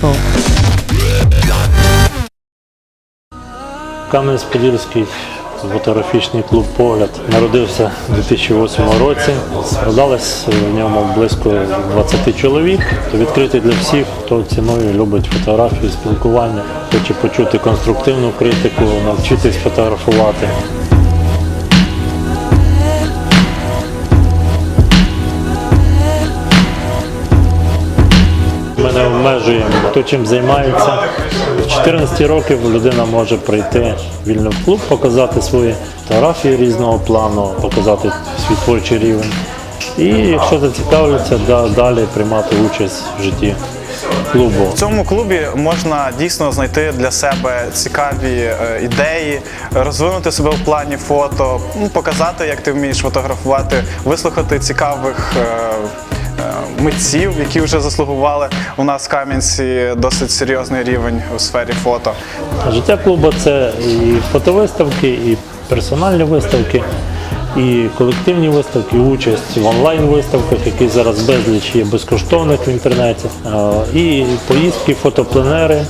people, Кам'янець-Подільський фотографічний клуб Погляд народився у 2008 році. Складалось в ньому близько 20 чоловік. Відкритий для всіх, хто цінує, любить фотографію, спілкування, хоче почути конструктивну критику, навчитись фотографувати. Хто чим займається. В 14 років людина може прийти вільно в клуб, показати свої фотографії різного плану, показати свій творчий рівень. І якщо зацікавляться, да- далі приймати участь в житті клубу. В цьому клубі можна дійсно знайти для себе цікаві е, ідеї, розвинути себе в плані фото, ну, показати, як ти вмієш фотографувати, вислухати цікавих. Митців, які вже заслугували у нас в Кам'янці досить серйозний рівень у сфері фото. Життя клубу це і фотовиставки, і персональні виставки, і колективні виставки, і участь в онлайн-виставках, які зараз безліч є безкоштовних в інтернеті, і поїздки, фотопленери,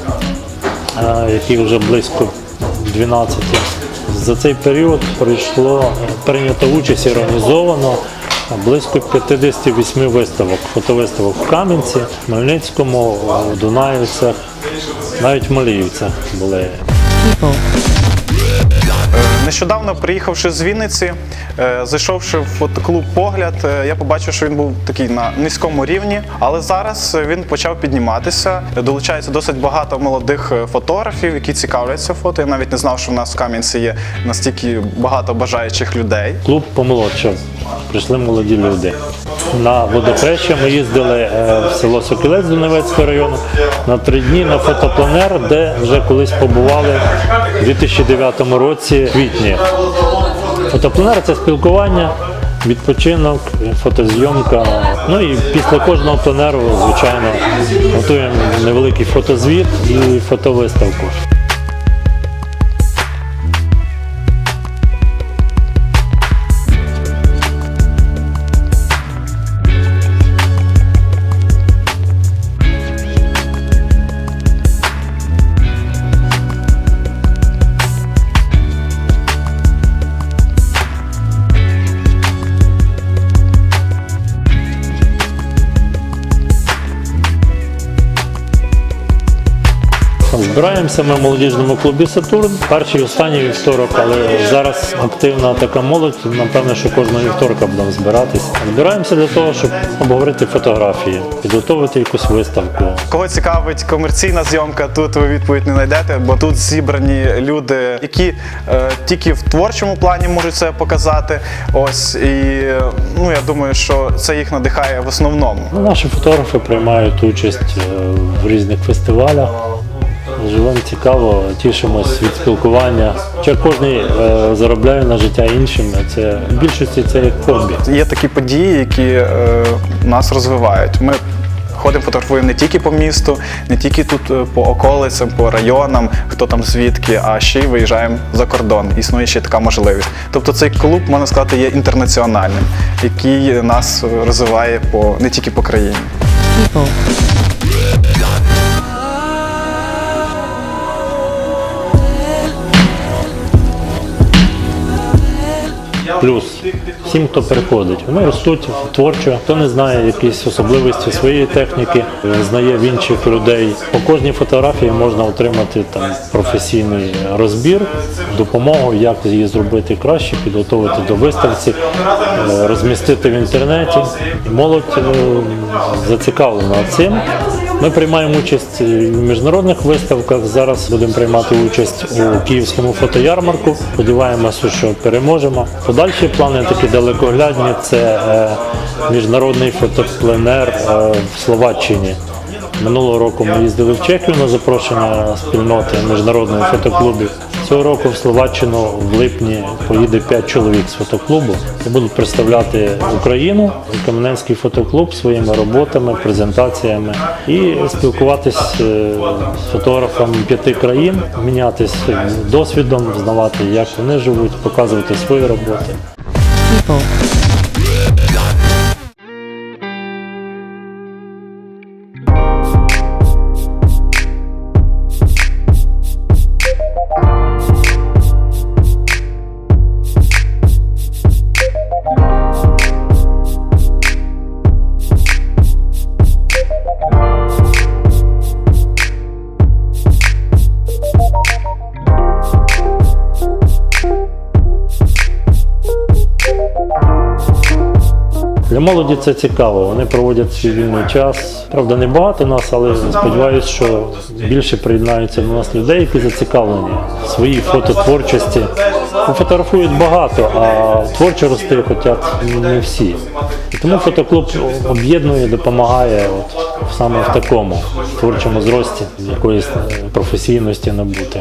які вже близько 12. За цей період прийшло прийнято участь і організовано близько 58 виставок, фотовиставок в Кам'янці, Хмельницькому, в Дунаївцях, навіть в Маліївцях були. Нещодавно приїхавши з Вінниці, е, зайшовши в фотоклуб Погляд, е, я побачив, що він був такий на низькому рівні, але зараз він почав підніматися. Долучається досить багато молодих е, фотографів, які цікавляться фото. Я навіть не знав, що в нас в Кам'янці є настільки багато бажаючих людей. Клуб помолодшав. Прийшли молоді люди. На водохреща ми їздили е, в село Сокілець Донецького району на три дні на фотопленер, де вже колись побували у 2009 році квітні. Фотопленер це спілкування, відпочинок, фотозйомка. Ну і після кожного пленеру, звичайно, готуємо невеликий фотозвіт і фотовиставку. Збираємося ми в молодіжному клубі Сатурн. Перший останній вівторок, але зараз активна така молодь. Напевно, що кожного вівторка будемо збиратись. Збираємося для того, щоб обговорити фотографії, підготовити якусь виставку. Кого цікавить комерційна зйомка, тут ви відповідь не знайдете, бо тут зібрані люди, які е, тільки в творчому плані можуть себе показати. Ось і ну я думаю, що це їх надихає в основному. Ну, Наші фотографи приймають участь е, в різних фестивалях. Живемо цікаво, тішимось від спілкування. Хоча кожен е, заробляє на життя іншим. Це в більшості це як хобі. Є такі події, які е, нас розвивають. Ми ходимо, фотографуємо не тільки по місту, не тільки тут е, по околицям, по районам, хто там звідки, а ще й виїжджаємо за кордон. Існує ще така можливість. Тобто цей клуб, можна сказати, є інтернаціональним, який нас розвиває по не тільки по країні. Плюс всім, хто приходить, вони ростуть творчо, хто не знає якісь особливості своєї техніки, знає в інших людей. По кожній фотографії можна отримати там професійний розбір, допомогу, як її зробити краще, підготувати до виставці, розмістити в інтернеті. Молодь е, зацікавлена цим. Ми приймаємо участь в міжнародних виставках. Зараз будемо приймати участь у київському фотоярмарку. Сподіваємося, що переможемо. Подальші плани такі далекоглядні. Це е, міжнародний фотопленер е, в Словаччині. Минулого року ми їздили в Чехію на запрошення спільноти міжнародних фотоклубів. Цього року в Словаччину в липні поїде 5 чоловік з фотоклубу і будуть представляти Україну Кам'янецький фотоклуб своїми роботами, презентаціями і спілкуватись е, з фотографами п'яти країн, мінятись досвідом, знавати, як вони живуть, показувати свої роботи. Для молоді це цікаво. Вони проводять свій вільний час. Правда, не багато нас, але сподіваюся, що більше приєднаються до нас людей, які зацікавлені в своїй фототворчості. Ну, Фотографують багато, а творчо рости хочуть не всі. І тому фотоклуб об'єднує, допомагає от, саме в такому творчому зрості, якоїсь е, професійності набути.